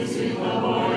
praising the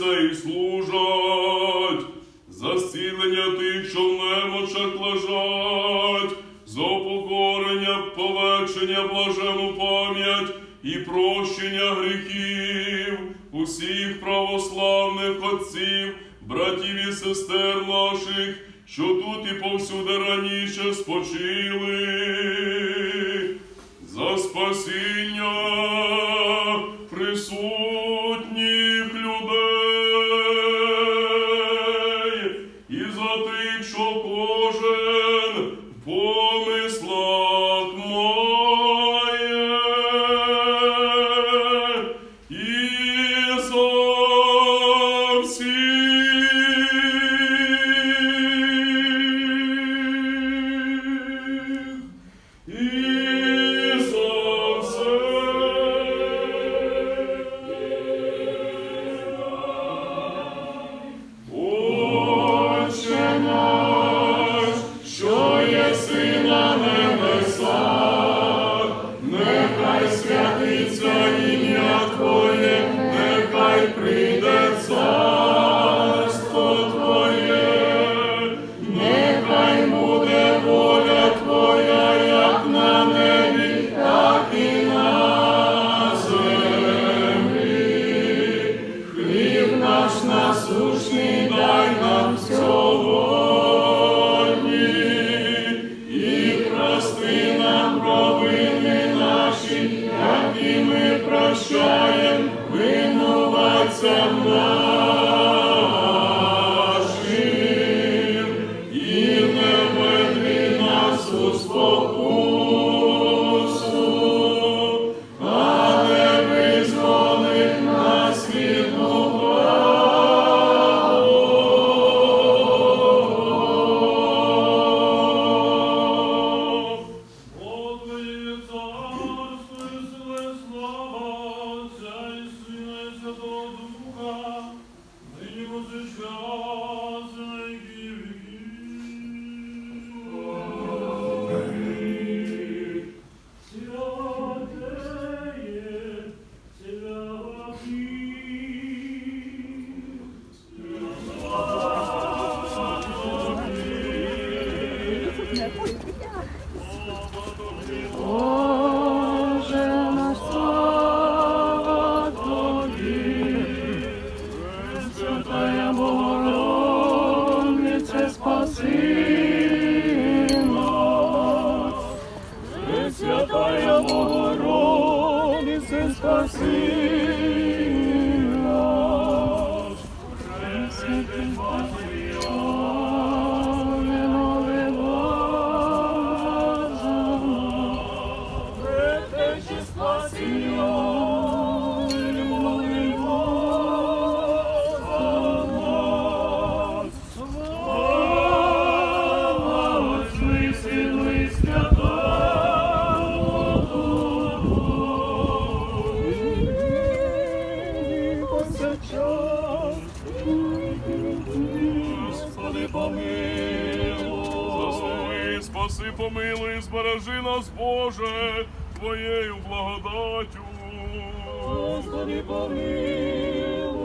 моляться і служать, за зцілення тих, що в немочах лежать, за упокорення, полегшення, блажену пам'ять і прощення гріхів, усіх православних отців, братів і сестер наших, що тут і повсюди раніше спочили, за спасіння присутні. Нас, Боже, Твоєю благодаттю. Господи, помилуй.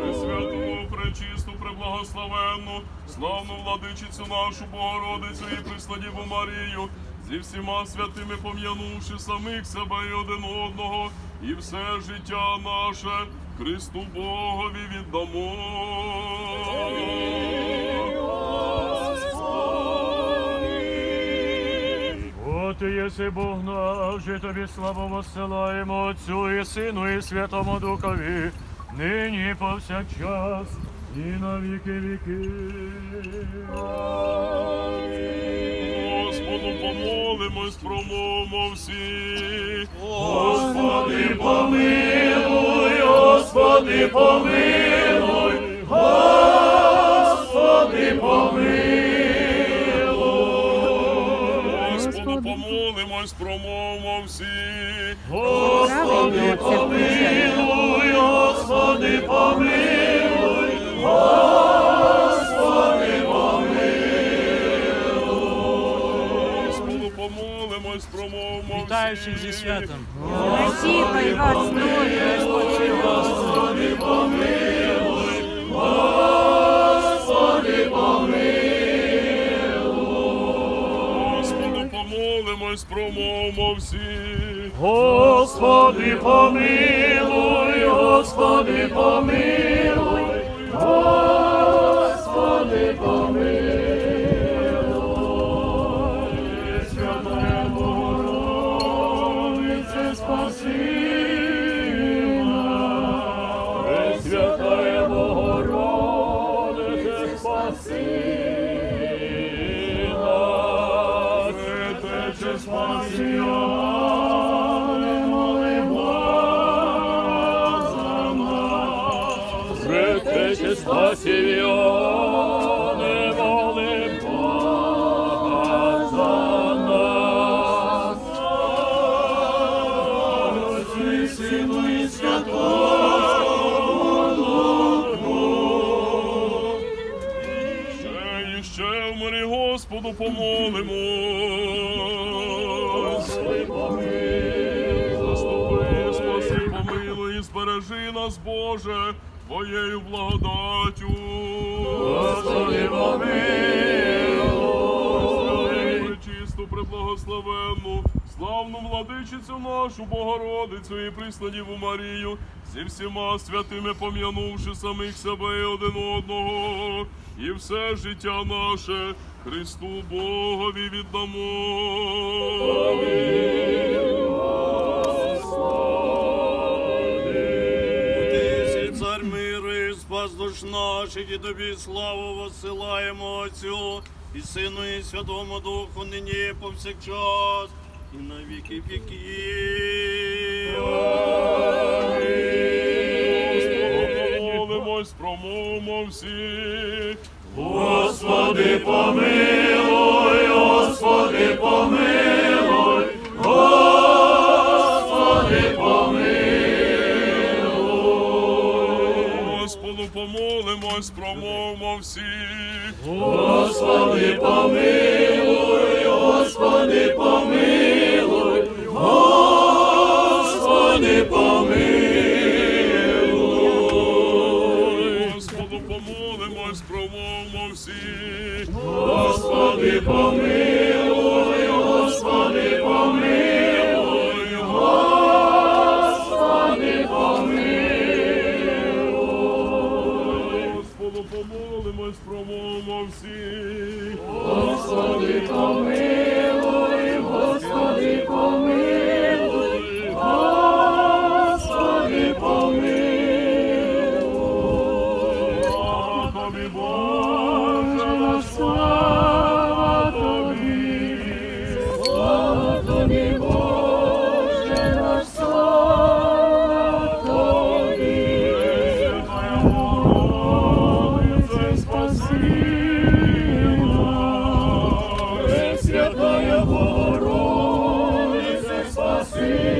Пресвяту, пречисту, преблагословенну, славну владичицю нашу Богородицю і Пресладіву Марію, зі всіма святими пом'янувши самих себе і один одного, і все життя наше Христу Богові віддамо. Єси Бог наш, і тобі славу воссилаємо Отцю і Сину і Святому Духові, нині повсякчас, і на віки віки. Господу помолимось, промовмо всі. Господи, помилуй, Господи, помилуй, Господи, помилуй. Помолимось, промовмо всі. Господи, помилуй, Господи, помилуй, Господи, Господу помолимось, промовмо всі. Вітаю всіх зі святом. И вас тоже, Господи. Господу помолимось, промовмо всі. Господи, помилуй, Господи, помилуй, Господу помолимось. Заступи, спаси, помилуй і збережи нас, Боже, Твоєю благодаттю. Господи, помилуй. Пречисту, преблагословенну, славну владичицю нашу Богородицю і присладіву Марію, зі всіма святими пом'янувши самих себе і один одного, і все життя наше Христу Богові віддамо. Ти цар миру спас душ наших, і тобі славу воссилаємо Отцю, і Сину, і Святому Духу, нині повсякчас, і на віки віків. Молимось, промовмо всі. Господи, помилуй, Господи, помилуй, Господи, помилуй. Господу помолимось, промовмо всі. Господи, помилуй, Господи, помилуй, Господи, помилуй. Помолимось, промовмо всі. Господи, помилуй, Господи, помилуй, Господи, помилуй. Господу помолимось, промовмо всі. Господи, помилуй, Господи, помилуй, Amen.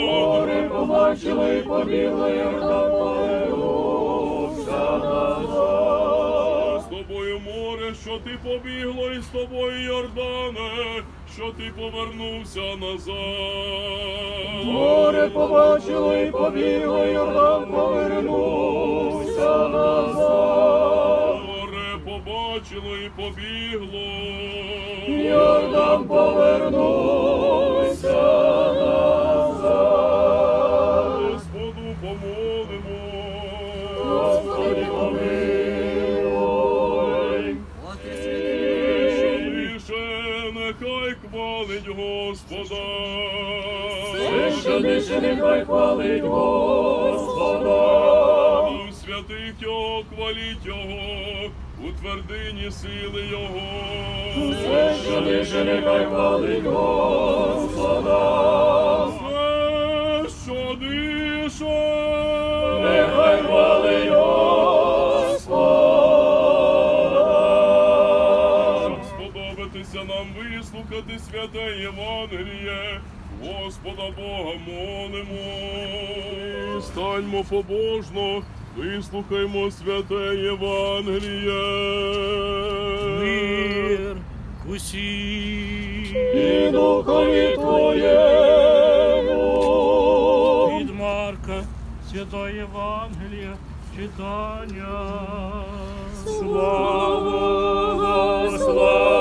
Море побачило і побігло, Йордан назад. З тобою море, що ти побігло, і з тобою Йордане, що ти повернувся назад. Море побачило і побігло, Йордан повернувся назад. Побачило і побігло. Йордан повернувся назад. Господу помолимо. Господи, помилуй. Святіше, нехай хвалить Господа. Священніше нехай хвалить Господа. Святих його хваліть його, у твердині сили його. Священніше нехай хвалить Господа. Що дише, Нехай хвалить Господа. сподобатися нам вислухати святе Євангеліє, Господа Бога молимо. Станьмо побожно, вислухаймо святе Євангеліє. Мир усі. І духові Твоєму. Від Марка, Святої Євангелія, читання. Слава, слава,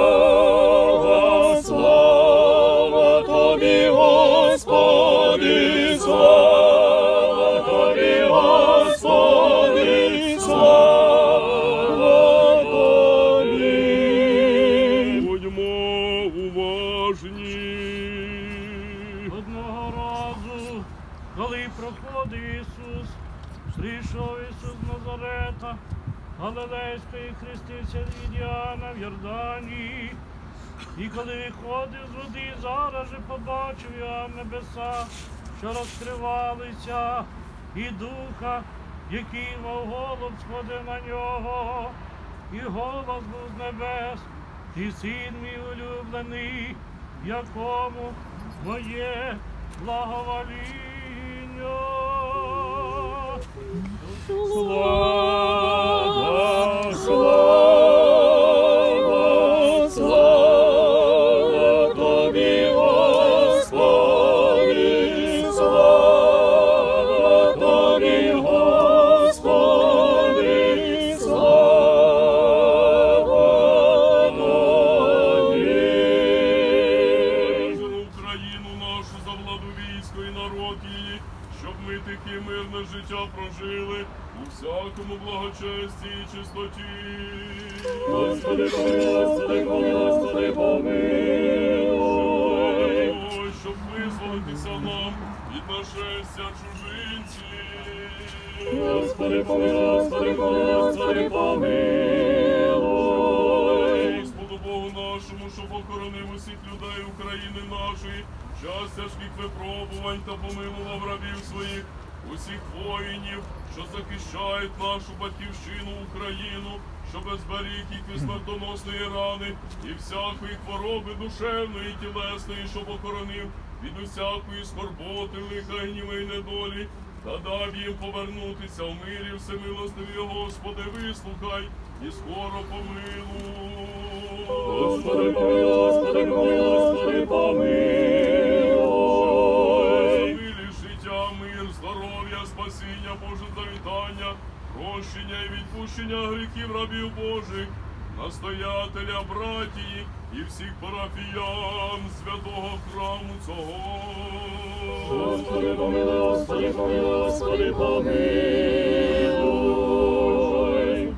І коли виходив з води, зараз же побачив Іоанн небеса, що розкривалися, і духа, який мов голуб сходив на нього, і голос був з небес, ти син мій улюблений, якому моє благовоління. Слава, помилуй, Господи, Господи, помилуй. Господу Богу нашому, що покоронив усіх людей України нашої, час тяжких випробувань та помилував рабів своїх. усіх воїнів, що захищають нашу батьківщину Україну, щоб зберіг їх від смертоносної рани і всякої хвороби душевної і тілесної, щоб охоронив від усякої скорботи, лиха і гніви недолі, та дав їм повернутися в мирі всемилостиві, Господи, вислухай і скоро помилуй. Господи, помилуй, Господи, помилуй, Господи, помилуй. Милі життя, мир, здоров'я, спасіння, Боже завітання, прощення і відпущення гріхів рабів Божих, настоятеля, братії і всіх парафіян святого храму цього. Господи, помилуй, Господи, помилуй, Господи, помилуй.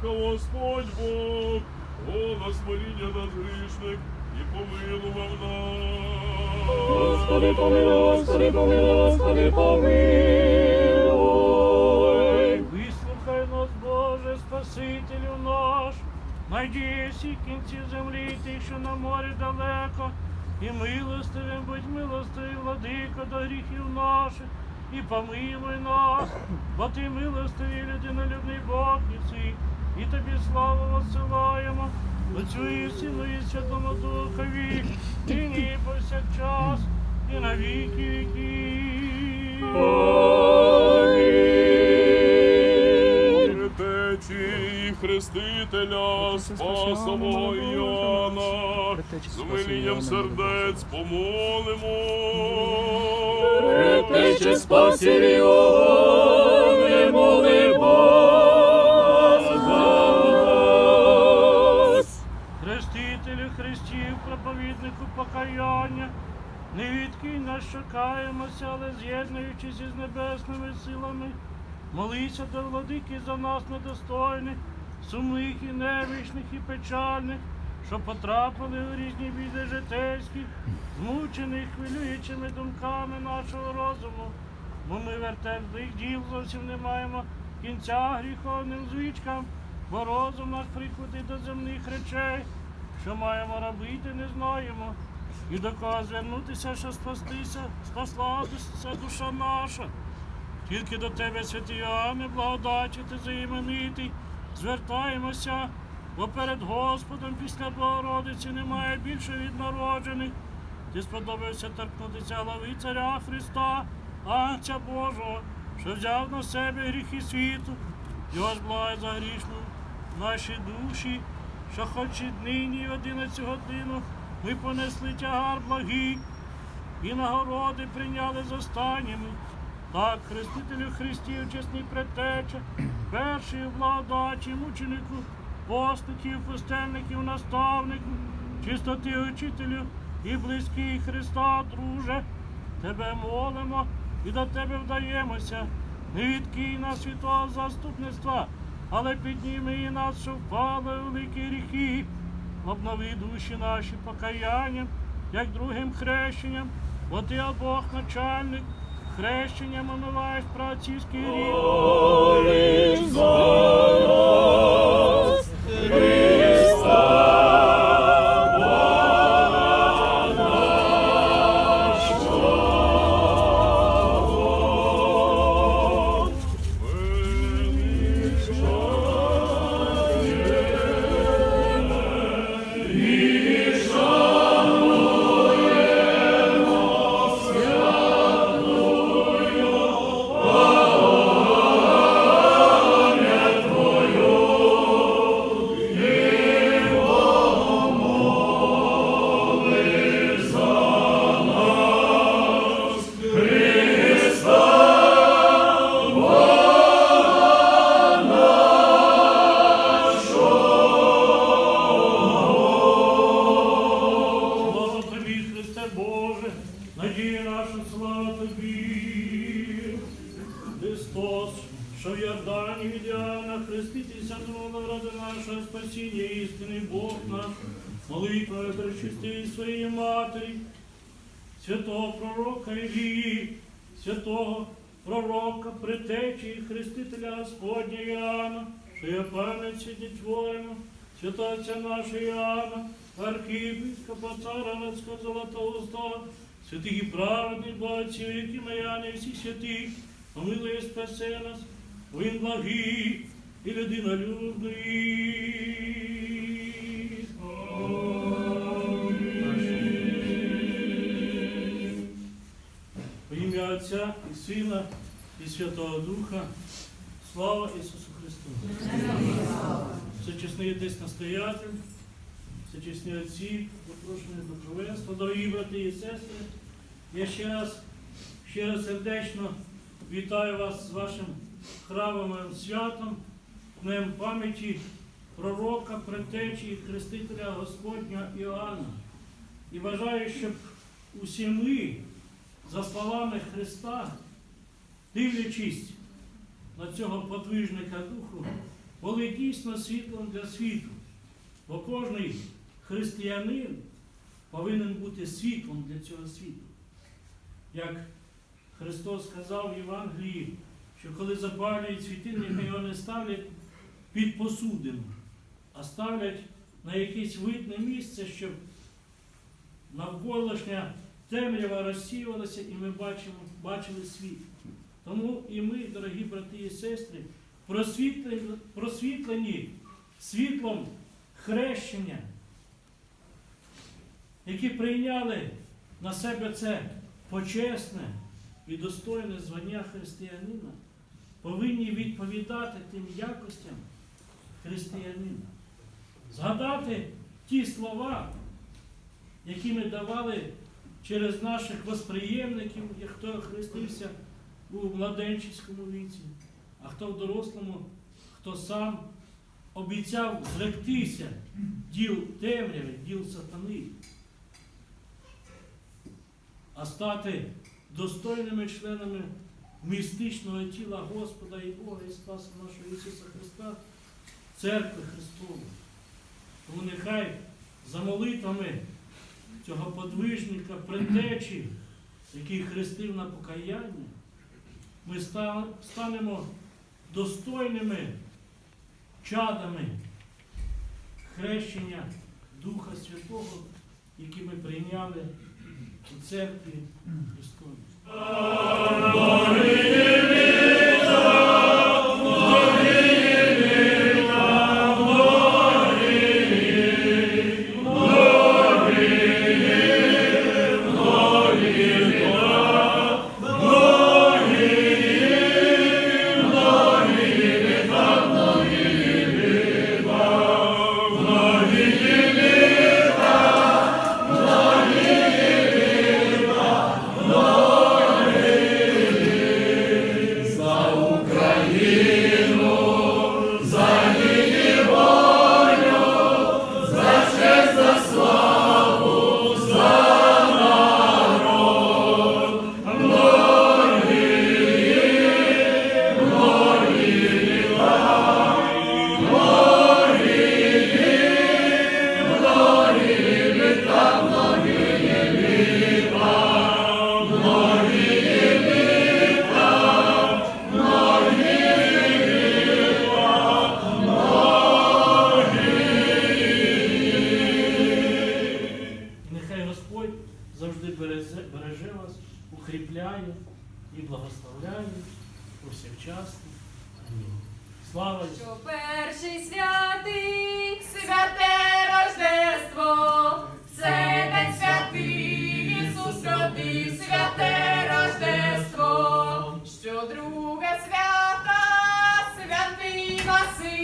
Господь Бог, голос моління над грішних і помилував нас. Господи, помилуй, Господи, помилуй, Господи, помилуй. Вислухай нас, Боже, Спасителю наш, найди всі кінці землі, тих, що на морі далеко, і милостивим будь милостивий, владико, до гріхів наших, і помилуй нас, бо ти милостивий, людинолюбний Бог єси, і тобі славу посилаємо, Отцю і Сину і Святому Духові, нині і повсякчас, і на віки віків. Хрестителя Спасового Іоанна, з умилінням сердець помолимо. Тече спасі Іоанне, моли нас. Хрестителю Христів, проповіднику покаяння, не відкинь нас, що каємося, але з'єднуючись із небесними силами, молися до владики за нас недостойних, сумних і немічних і печальних, що потрапили у різні біди житейські, змучених хвилюючими думками нашого розуму. Бо ми вертеп злих діл зовсім не маємо кінця гріховним звичкам, бо розум наш приходить до земних речей, що маємо робити, не знаємо. І до кого звернутися, що спастися, спаслася душа наша. Тільки до тебе, святий Іоанне, благодаті ти заіменитий, звертаємося, бо перед Господом після Богородиці немає більше віднароджених. Ти сподобався торкнутися голови царя Христа, Анця Божого, що взяв на себе гріхи світу, його ж благає за грішну наші душі, що хоч і нині в одинадцяту годину ми понесли тягар благий, і нагороди прийняли з останніми. Так, Хрестителю Христів, чесний предтеча, перший в благодачі, мученику, постників, пустельників, наставнику, чистоти учителю і близький Христа, друже, тебе молимо і до тебе вдаємося. Не відкинь нас від заступництва, але підніми нас, що впали великі гріхи. Обнови душі наші покаянням, як другим хрещенням, бо ти, Бог начальник, хрещенням омиваєш працівський рід. Іоанна, що я пам'ять сьогодні творимо, святого отця нашого Іоанна, архієпископа цара Рацького Золотоуста, святих і праведних богатців, які маяни всіх святих, помилуй і спаси нас, він благий і людинолюбний. Во ім'я Отця і Сина і Святого Духа. Слава Ісусу Христу! Всечесний десь настоятель, всечесні отці, запрошені до духовенства, дорогі брати і сестри. Я ще раз, ще раз сердечно вітаю вас з вашим храмовим святом, днем пам'яті пророка, предтечі і хрестителя Господня Іоанна. І бажаю, щоб усі ми, за словами Христа, дивлячись на цього подвижника духу, були дійсно світлом для світу. Бо кожний християнин повинен бути світлом для цього світу. Як Христос сказав в Євангелії, що коли запалюють світильник, його не ставлять під посудину, а ставлять на якесь видне місце, щоб навколишня темрява розсіювалася, і ми бачимо, бачили світ. Тому і ми, дорогі брати і сестри, просвітлені, просвітлені світлом хрещення, які прийняли на себе це почесне і достойне звання християнина, повинні відповідати тим якостям християнина. Згадати ті слова, які ми давали через наших восприємників, хто хрестився у младенчицькому віці, а хто в дорослому, хто сам обіцяв зректися діл темряви, діл сатани, а стати достойними членами містичного тіла Господа і Бога і Спаса нашого Ісуса Христа, церкви Христової. Тому нехай за молитвами цього подвижника, предтечі, який хрестив на покаяння, ми станемо достойними чадами хрещення Духа Святого, які ми прийняли у церкві Христовій. Святий Василій,